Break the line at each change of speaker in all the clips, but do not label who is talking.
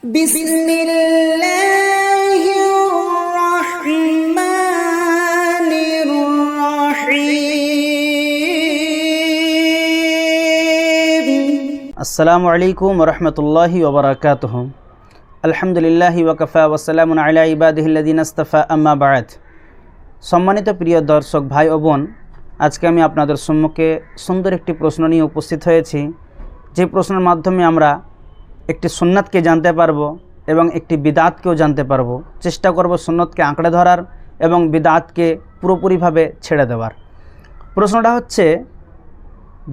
بسم الله الرحمن الرحيم
আসসালামু আলাইকুম রহমতুল্লাহি ওবরাকাতহ আলহামদুলিল্লাহ ওকফা ওসালাম আলা ইবাদিহিল্লাদিন আস্তফা আম্মা বায়াত সম্মানিত প্রিয় দর্শক ভাই ও বোন আজকে আমি আপনাদের সম্মুখে সুন্দর একটি প্রশ্ন নিয়ে উপস্থিত হয়েছি যে প্রশ্নের মাধ্যমে আমরা একটি সুন্নাতকে জানতে পারব এবং একটি বিদাতকেও জানতে পারব। চেষ্টা করব সুন্নতকে আঁকড়ে ধরার এবং বিদাতকে পুরোপুরিভাবে ছেড়ে দেওয়ার। প্রশ্নটা হচ্ছে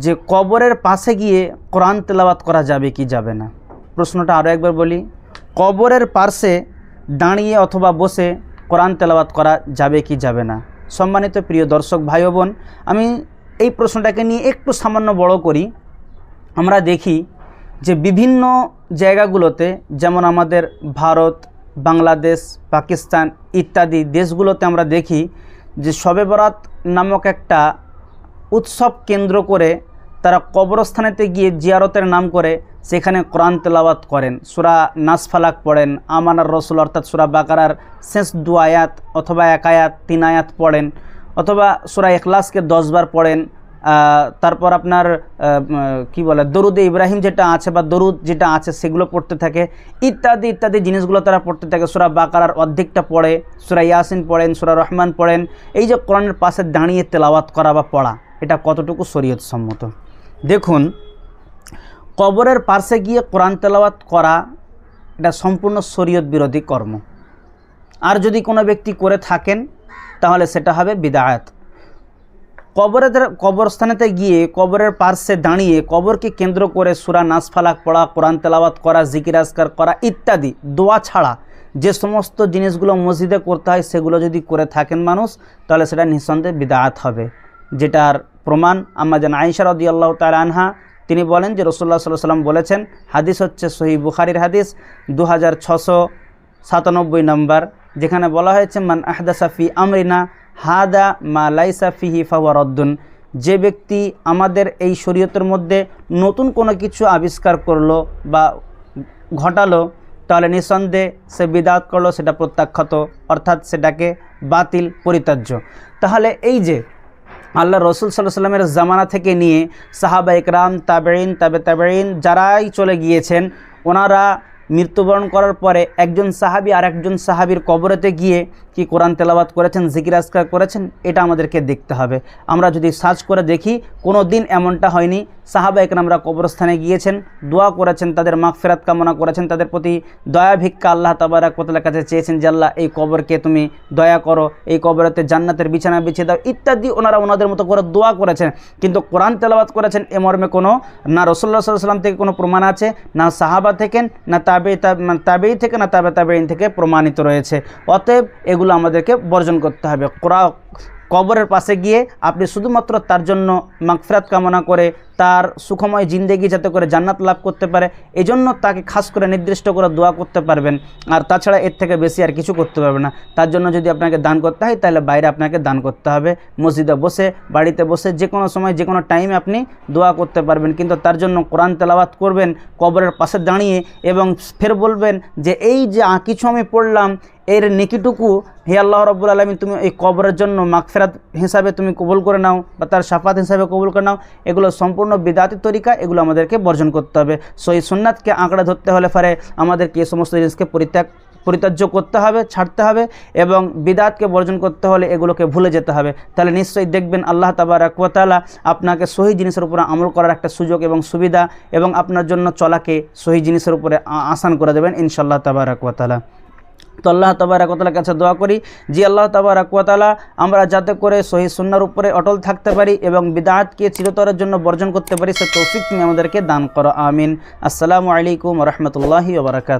যে কবরের পাশে গিয়ে কোরআন তেলাওয়াত করা যাবে কি যাবে না? প্রশ্নটা আরও একবার বলি, কবরের পার্শ্বে দাঁড়িয়ে অথবা বসে কোরআন তেলাওয়াত করা যাবে কি যাবে না? সম্মানিত প্রিয় দর্শক ভাই বোন, আমি এই প্রশ্নটাকে নিয়ে একটু সামান্য বড় করি। আমরা দেখি যে বিভিন্ন জায়গাগুলোতে, যেমন আমাদের ভারত, বাংলাদেশ, পাকিস্তান ইত্যাদি দেশগুলোতে আমরা দেখি যে শবে বরাত নামক একটা উৎসব কেন্দ্র করে তারা কবরস্থানেতে গিয়ে জিয়ারতের নাম করে, সেখানে কোরআন তেলাওয়াত করেন। সুরা নাসফালাক পড়েন, আমানার রসুল অর্থাৎ সুরা বাকারার শেষ দু আয়াত অথবা এক আয়াত, তিন আয়াত পড়েন, অথবা সুরা এখলাসকে দশবার পড়েন। তারপর আপনার কি বলে, দরুদে ইব্রাহিম যেটা আছে বা দরুদ যেটা আছে সেগুলো পড়তে থাকে। ইত্যাদি ইত্যাদি জিনিসগুলো তারা পড়তে থাকে। সুরা বাকারার অর্ধেকটা পড়ে, সুরা ইয়াসিন পড়েন, সুরা রহমান পড়েন। এই যে কোরআনের পাশে দাঁড়িয়ে তেলাওয়াত করা বা পড়া, এটা কতটুকু শরীয়ত সম্মত দেখুন, কবরের পাশে গিয়ে কোরআন তেলাওয়াত করা, এটা সম্পূর্ণ শরীয়ত বিরোধী কর্ম। আর যদি কোনো ব্যক্তি করে থাকেন, তাহলে সেটা হবে বিদায়াত। কবরের কবরস্থানেতে গিয়ে কবরের পার্শ্বে দাঁড়িয়ে কবরকে কেন্দ্র করে সুরা নাসফালাক পড়া, কোরআন তেলাওয়াত করা, জিকির আজকার করা ইত্যাদি, দোয়া ছাড়া যে সমস্ত জিনিসগুলো মসজিদে করতে হয় সেগুলো যদি করে থাকেন মানুষ, তাহলে সেটা নিঃসন্দেহে বিদায়াত হবে। যেটার প্রমাণ আম্মা যেন আইসার রদি আল্লাহ তাল আনহা, তিনি বলেন যে রসুল্লাহ সাল্লাহ সাল্লাম বলেছেন, হাদিস হচ্ছে সহি বুখারির হাদিস দু হাজার ছশো সাতানব্বই নম্বর, যেখানে বলা হয়েছে, মান আহদাসাফি আমরিনা হাদা মা লাইসাফিহি ফাওয়ারদ্দুন যে ব্যক্তি আমাদের এই শরীয়তের মধ্যে নতুন কোনো কিছু আবিষ্কার করল বা ঘটালো, তাহলে নিঃসন্দেহে সে বিদাত করল, সেটা প্রত্যাখ্যাত, অর্থাৎ সেটাকে বাতিল, পরিত্যাজ্য। তাহলে এই যে আল্লাহ রসুল সাল্লাহ সাল্লামের জামানা থেকে নিয়ে সাহাবা ইকরাম তাবেইন তাবে তাবেইন যারাই চলে গিয়েছেন, ওনারা মৃত্যুবরণ করার পরে একজন সাহাবি আর একজন সাহাবির কবরেতে গিয়ে কি কোরআন তেলাওয়াত করেছেন, জিকির আজকার করেছেন, এটা আমাদেরকে দেখতে হবে। আমরা যদি সার্চ করে দেখি, কোনো দিন এমনটা হয়নি। সাহাবা একরামরা কবরস্থানে গিয়েছেন, দোয়া করেছেন, তাদের মাগফেরাত কামনা করেছেন, তাদের প্রতি দয়া, ভিক্ষা আল্লাহ তাবারাক কোতলার কাছে চেয়েছেন যে, আল্লাহ, এই কবরকে তুমি দয়া করো, এই কবরেতে জান্নাতের বিছানা বিছিয়ে দাও। ইত্যাদি ওনারা ওনাদের মতো করে দোয়া করেছেন। কিন্তু কোরআন তেলাওয়াত করেছেন, এ মর্মে কোনো, না রসুল্লাহ সাল্লাম থেকে কোনো প্রমাণ আছে, না সাহাবা থেকে, না তাবে তাবেই থেকে না তাবে তাবেইন থেকে প্রমাণিত রয়েছে। অতএব এগুলো আমাদেরকে বর্জন করতে হবে। কোরআ কবরের পাশে গিয়ে আপনি শুধুমাত্র তার জন্য মাগফিরাত কামনা করে তার সুখময় জিন্দেগি যাতে করে জান্নাত লাভ করতে পারে, এজন্য তাকে খাস করে নির্দিষ্ট করে দোয়া করতে পারবেন। আর তাছাড়া এর থেকে বেশি আর কিছু করতে পারবে না। তার জন্য যদি আপনাকে দান করতে হয়, তাহলে বাইরে আপনাকে দান করতে হবে। মসজিদে বসে, বাড়িতে বসে যে কোনো সময়, যে কোনো টাইমে আপনি দোয়া করতে পারবেন। কিন্তু তার জন্য কোরআন তেলাওয়াত করবেন, কবরের পাশে দাঁড়িয়ে এবং ফের বলবেন যে, এই যে কিছু আমি পড়লাম এর নেকিটুকু হে আল্লাহ রব্বুল আলমী তুমি এই কবরের জন্য মাগফেরাত হিসাবে তুমি কবুল করে নাও বা তার সাফাত হিসাবে কবুল করে নাও। এগুলো সম্পূর্ণ বিদাতি তরিকা, এগুলো আমাদেরকে বর্জন করতে হবে। সো এই সুন্নাতকে আঁকড়ে ধরতে হলে ফলে আমাদেরকে এই সমস্ত জিনিসকে পরিত্যাগ, পরিত্যাজ্য করতে হবে, ছাড়তে হবে এবং বিদাতকে বর্জন করতে হলে এগুলোকে ভুলে যেতে হবে। তাহলে নিশ্চয়ই দেখবেন আল্লাহ তাবারাকালা আপনাকে সহি জিনিসের উপরে আমল করার একটা সুযোগ এবং সুবিধা এবং আপনার জন্য চলাকে সহি জিনিসের উপরে আসান করে দেবেন ইনশাল্লাহ তাবারাকালা তো আল্লাহ তাবারাকতালার কাছে দোয়া করি যে আল্লাহ তাবারাকালা আমরা যাতে করে শহীদ সুন্নার উপরে অটল থাকতে পারি এবং বিদাতকে চিরতরের জন্য বর্জন করতে পারি, সে তৌফিক তুমি আমাদেরকে দান করো, আমিন। আসসালামু আলাইকুম রহমতুল্লাহি ওবরাকাত